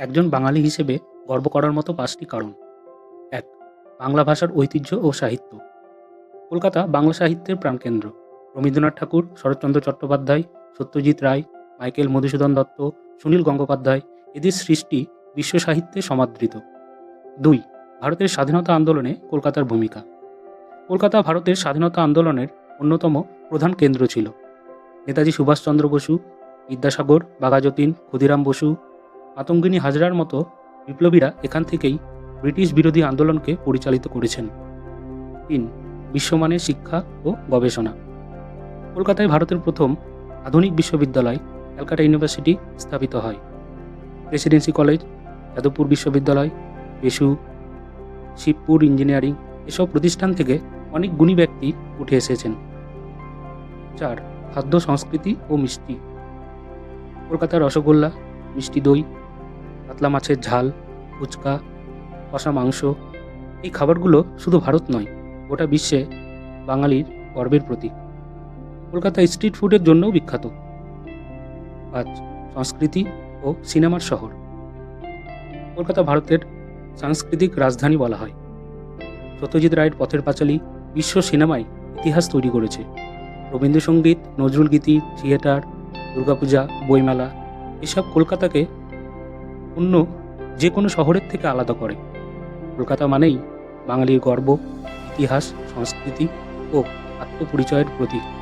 একজন বাঙালি হিসেবে গর্ব করার মতো পাঁচটি কারণ। এক, বাংলা ভাষার ঐতিহ্য ও সাহিত্য। কলকাতা বাংলা সাহিত্যের প্রাণকেন্দ্র। রবীন্দ্রনাথ ঠাকুর, শরৎচন্দ্র চট্টোপাধ্যায়, সত্যজিৎ রায়, মাইকেল মধুসূদন দত্ত, সুনীল গঙ্গোপাধ্যায় এদের সৃষ্টি বিশ্ব সাহিত্যে সমাদৃত। দুই, ভারতের স্বাধীনতা আন্দোলনে কলকাতার ভূমিকা। কলকাতা ভারতের স্বাধীনতা আন্দোলনের অন্যতম প্রধান কেন্দ্র ছিল। নেতাজি সুভাষচন্দ্র বসু, বিদ্যাসাগর, বাঘাযতীন, ক্ষুদিরাম বসু মাতঙ্গিনী হাজরার মতো বিপ্লবীরা এখান থেকেই ব্রিটিশ বিরোধী আন্দোলনকে পরিচালিত করেছেন। তিন, বিশ্বমানের শিক্ষা ও গবেষণা। কলকাতায় ভারতের প্রথম আধুনিক বিশ্ববিদ্যালয় ক্যালকাটা ইউনিভার্সিটি স্থাপিত হয়। প্রেসিডেন্সি কলেজ, যাদবপুর বিশ্ববিদ্যালয়, বেসু, শিবপুর ইঞ্জিনিয়ারিং এসব প্রতিষ্ঠান থেকে অনেক গুণী ব্যক্তি উঠে এসেছেন। চার, খাদ্য, সংস্কৃতি ও মিষ্টি। কলকাতার রসগোল্লা, মিষ্টি দই পাতলা মাছের ঝাল, ফুচকা, কষা মাংস, এই খাবারগুলো শুধু ভারত নয়, গোটা বিশ্বে বাঙালির গর্বের প্রতীক। কলকাতা স্ট্রিট ফুডের জন্যও বিখ্যাত। পাঁচ সংস্কৃতি ও সিনেমার শহর। কলকাতা ভারতের সাংস্কৃতিক রাজধানী বলা হয়। সত্যজিৎ রায়ের পথের পাঁচালী বিশ্ব সিনেমায় ইতিহাস তৈরি করেছে। রবীন্দ্রসঙ্গীত, নজরুলগীতি, থিয়েটার, দুর্গাপূজা, বইমেলা, এসব কলকাতাকে অন্য যে কোনো শহরের থেকে আলাদা করে। কলকাতা মানেই বাঙালির গর্ব, ইতিহাস, সংস্কৃতি ও আত্মপরিচয়ের প্রতীক।